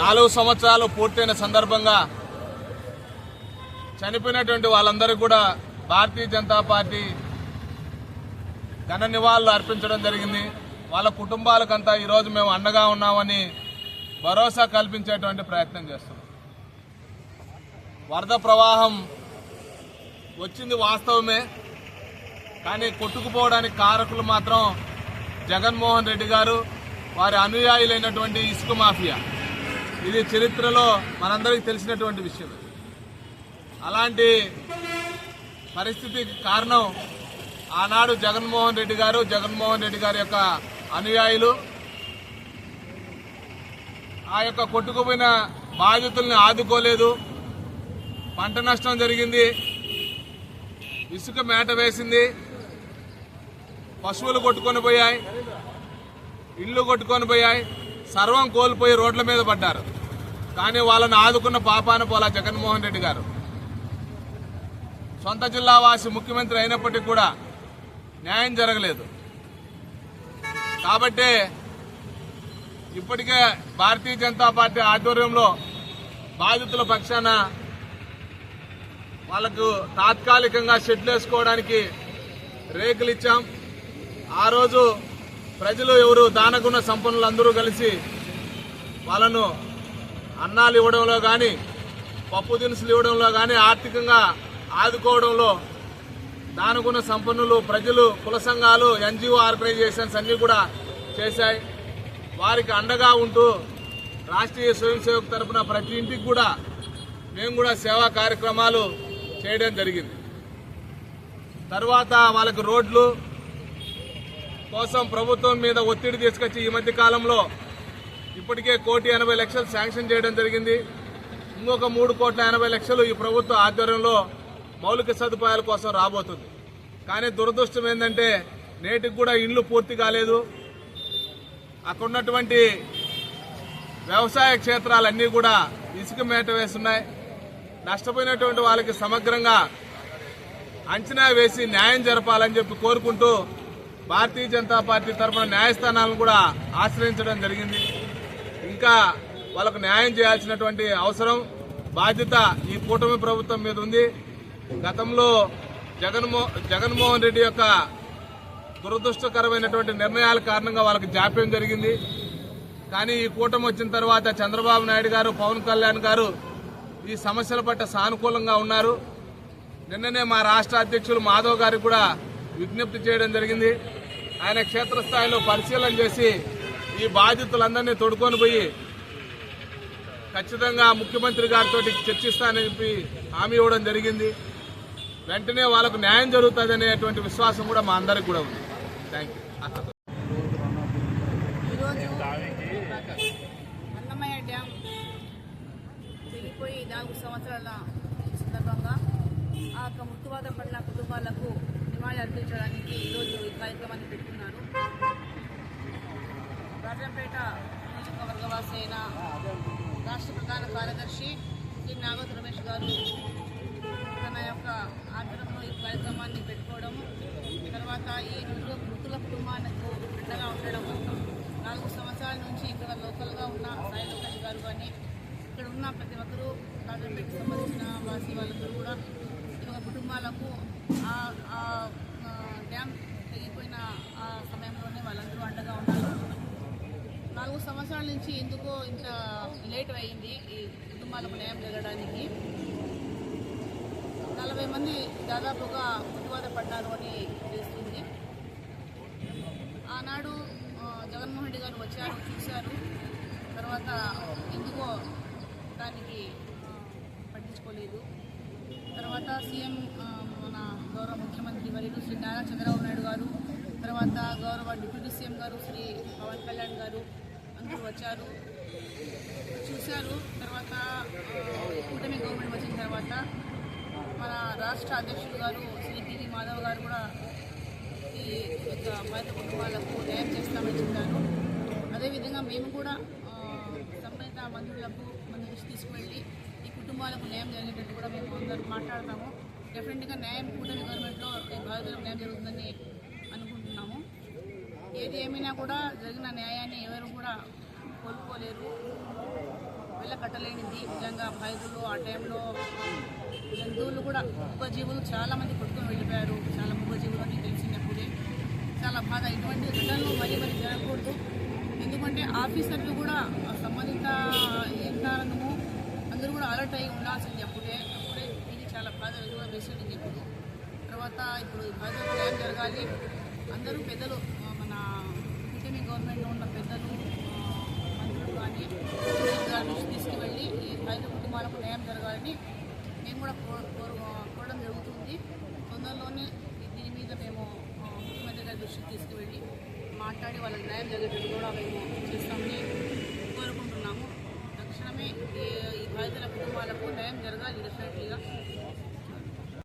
నాలుగు సంవత్సరాలు పూర్తయిన సందర్భంగా చనిపోయినటువంటి వాళ్ళందరూ కూడా భారతీయ జనతా పార్టీ ఘన నివాళులు అర్పించడం జరిగింది. వాళ్ళ కుటుంబాలకంతా ఈరోజు మేము అండగా ఉన్నామని భరోసా కల్పించేటువంటి ప్రయత్నం చేస్తున్నాం. వరద ప్రవాహం వచ్చింది వాస్తవమే కానీ కొట్టుకుపోవడానికి కారకులు మాత్రం జగన్మోహన్ రెడ్డి గారు వారి అనుయాయులైనటువంటి ఇసుక మాఫియా. ఇది చరిత్రలో మనందరికీ తెలిసినటువంటి విషయం. అలాంటి పరిస్థితికి కారణం ఆనాడు జగన్మోహన్ రెడ్డి గారు జగన్మోహన్ రెడ్డి గారి యొక్క అనుయాయులు. ఆ యొక్క కొట్టుకుపోయిన బాధితుల్ని ఆదుకోలేదు. పంట నష్టం జరిగింది. ఇసుక మేట వేసింది. పశువులు కొట్టుకొని పోయాయి. ఇల్లు కొట్టుకొని పోయాయి. సర్వం కోల్పోయి రోడ్ల మీద పడ్డారు. కానీ వాళ్ళని ఆదుకున్న పాపాన పోలా జగన్మోహన్ రెడ్డి గారు. సొంత జిల్లా వాసి ముఖ్యమంత్రి అయినప్పటికీ కూడా న్యాయం జరగలేదు. కాబట్టి ఇప్పటికే భారతీయ జనతా పార్టీ ఆధ్వర్యంలో బాధితుల పక్షాన వాళ్ళకు తాత్కాలికంగా షెడ్లు వేసుకోవడానికి రేకులు ఇచ్చాం. ఆ రోజు ప్రజలు ఎవరు దానగుణ సంపన్నులు అందరూ కలిసి వాళ్ళను అన్నాలు ఇవ్వడంలో కానీ పప్పు దినుసులు ఇవ్వడంలో కానీ ఆర్థికంగా ఆదుకోవడంలో దానగుణ సంపన్నులు ప్రజలు కుల సంఘాలు ఎన్జిఓ ఆర్గనైజేషన్స్ అన్నీ కూడా చేశాయి. వారికి అండగా ఉంటూ రాష్ట్రీయ స్వయం సేవకు తరఫున ప్రతి ఇంటికి కూడా మేము కూడా సేవా కార్యక్రమాలు చేయడం జరిగింది. తర్వాత వాళ్ళకి రోడ్లు కోసం ప్రభుత్వం మీద ఒత్తిడి తీసుకొచ్చి ఈ మధ్య కాలంలో ఇప్పటికే కోటి ఎనభై లక్షలు శాంక్షన్ చేయడం జరిగింది. ఇంకొక మూడు కోట్ల ఎనభై లక్షలు ఈ ప్రభుత్వ ఆధ్వర్యంలో మౌలిక సదుపాయాల కోసం రాబోతుంది. కానీ దురదృష్టం ఏంటంటే నేటికి కూడా ఇండ్లు పూర్తి కాలేదు. అక్కడ ఉన్నటువంటి వ్యవసాయ క్షేత్రాలన్నీ కూడా ఇసుక మేట వేస్తున్నాయి. నష్టపోయినటువంటి వాళ్ళకి సమగ్రంగా అంచనా వేసి న్యాయం జరపాలని చెప్పి కోరుకుంటూ భారతీయ జనతా పార్టీ తరఫున న్యాయస్థానాలను కూడా ఆశ్రయించడం జరిగింది. ఇంకా వాళ్ళకు న్యాయం చేయాల్సినటువంటి అవసరం బాధ్యత ఈ కూటమి ప్రభుత్వం మీద ఉంది. గతంలో జగన్మో జగన్మోహన్ రెడ్డి యొక్క దురదృష్టకరమైనటువంటి నిర్ణయాల కారణంగా వాళ్ళకి జాప్యం జరిగింది. కానీ ఈ కూటమి వచ్చిన తర్వాత చంద్రబాబు నాయుడు గారు పవన్ కళ్యాణ్ గారు ఈ సమస్యల పట్ల సానుకూలంగా ఉన్నారు. నిన్ననే మా రాష్ట్ర అధ్యక్షులు మాధవ్ గారికి కూడా విజ్ఞప్తి చేయడం జరిగింది. ఆయన క్షేత్రస్థాయిలో పరిశీలన చేసి ఈ బాధితులందరినీ తొడుకొని పోయి ఖచ్చితంగా ముఖ్యమంత్రి గారితో చర్చిస్తానని చెప్పి హామీ ఇవ్వడం జరిగింది. వెంటనే వాళ్ళకు న్యాయం జరుగుతుంది అనేటువంటి విశ్వాసం కూడా మా అందరికి కూడా ఉంది. థ్యాంక్ యూ ఈరోజు అన్నమయ్య డ్యామ్ వెళ్ళిపోయి నాలుగు సంవత్సరాల సందర్భంగా ఆ యొక్క మృతువాత పడిన కుటుంబాలకు నివాళి అర్పించడానికి ఈరోజు ఈ కార్యక్రమాన్ని పెట్టుకున్నారు రాజంపేట నియోజకవర్గవాసి రాష్ట్ర ప్రధాన కార్యదర్శి శ్రీ నాగోద్ రమేష్ గారు తన యొక్క ఆధ్వర్యంలో ఈ కార్యక్రమాన్ని పెట్టుకోవడము తర్వాత ఈ మృతుల మృతుల కుటుంబానికి అండగా ఉండడము నాలుగు సంవత్సరాల నుంచి ఇక్కడ లోకల్గా ఉన్న సాయి లోకేష్ గారు కానీ ఇక్కడ ఉన్న ప్రతి ఒక్కరూ రాజంపేటకి సంబంధించిన వాసి వాళ్ళందరూ కూడా ఈ కుటుంబాలకు ఆ ఆ, డ్యామ్ తెగిపోయిన ఆ సమయంలోనే వాళ్ళందరూ అండగా ఉన్నారు. నాలుగు సంవత్సరాల నుంచి ఎందుకో ఇంత లేట్ అయింది ఈ కుటుంబాలకు న్యాయం జరగడానికి. నలభై మంది దాదాపుగా మృతివాత పడ్డారు అని తెలుస్తుంది. ఆనాడు జగన్మోహన్ రెడ్డి గారు వచ్చారు చూశారు. తర్వాత ఎందుకో దానికి పట్టించుకోలేదు. తర్వాత సీఎం మన గౌరవ ముఖ్యమంత్రి వర్యులు శ్రీ నారా చంద్రబాబు నాయుడు గారు తర్వాత గౌరవ డిప్యూటీ సీఎం గారు శ్రీ పవన్ కళ్యాణ్ గారు అందరూ వచ్చారు. చూశారు. తర్వాత కూటమి గవర్నమెంట్ వచ్చిన తర్వాత మన రాష్ట్ర అధ్యక్షుడు గారు శ్రీ పివి మాధవ్ గారు కూడా ఈ యొక్క బాధిత కుటుంబాలకు న్యాయం చేస్తామని చెప్పారు. అదేవిధంగా మేము కూడా సంబంధిత మంత్రులకు మన దృష్టి తీసుకువెళ్ళి ఈ కుటుంబాలకు న్యాయం జరిగేటట్టు కూడా మేము అందరూ మాట్లాడతాము. డెఫినెట్గా న్యాయం కూటమి గవర్నమెంట్లో బాధితులకు న్యాయం జరుగుతుందని ఏది ఏమైనా కూడా జరిగిన న్యాయాన్ని ఎవరు కూడా కోల్పోలేరు. వెళ్ళకట్టలేనిది నిజంగా బాధితులు ఆ టైంలో జంతువులు కూడా మూగజీవులు చాలామంది కొట్టుకొని వెళ్ళిపోయారు. చాలా మూగజీవులు అని తెలిసినప్పుడే చాలా బాధ. ఇటువంటి ఘటనలు మరీ మరీ జరగకూడదు. ఎందుకంటే ఆఫీసర్లు కూడా సంబంధిత సంబంధిత కారణము అందరూ కూడా అలర్ట్ అయి ఉండాల్సింది అప్పుడే. అప్పుడే ఇది చాలా బాధ కూడా వేసింది ఇప్పుడు తర్వాత ఇప్పుడు ఈ బాధ్యత ఏం జరగాలి. అందరూ పెద్దలు కూటమి గవర్నమెంట్లో ఉన్న పెద్దలు మంత్రులు కానీ నుంచి తీసుకువెళ్ళి ఈ రైతు కుటుంబాలకు న్యాయం జరగాలని మేము కూడా కో- కోరు కోరడం జరుగుతుంది. తొందరలోనే దీని మీద మేము ముఖ్యమంత్రి గారి దృష్టికి తీసుకువెళ్ళి మాట్లాడి వాళ్ళకి న్యాయం జరిగేటట్టు కూడా మేము చేస్తామని కోరుకుంటున్నాము. తక్షణమే ఈ ఈ బాధితుల కుటుంబాలకు న్యాయం జరగాలి డెఫినెట్లీగా.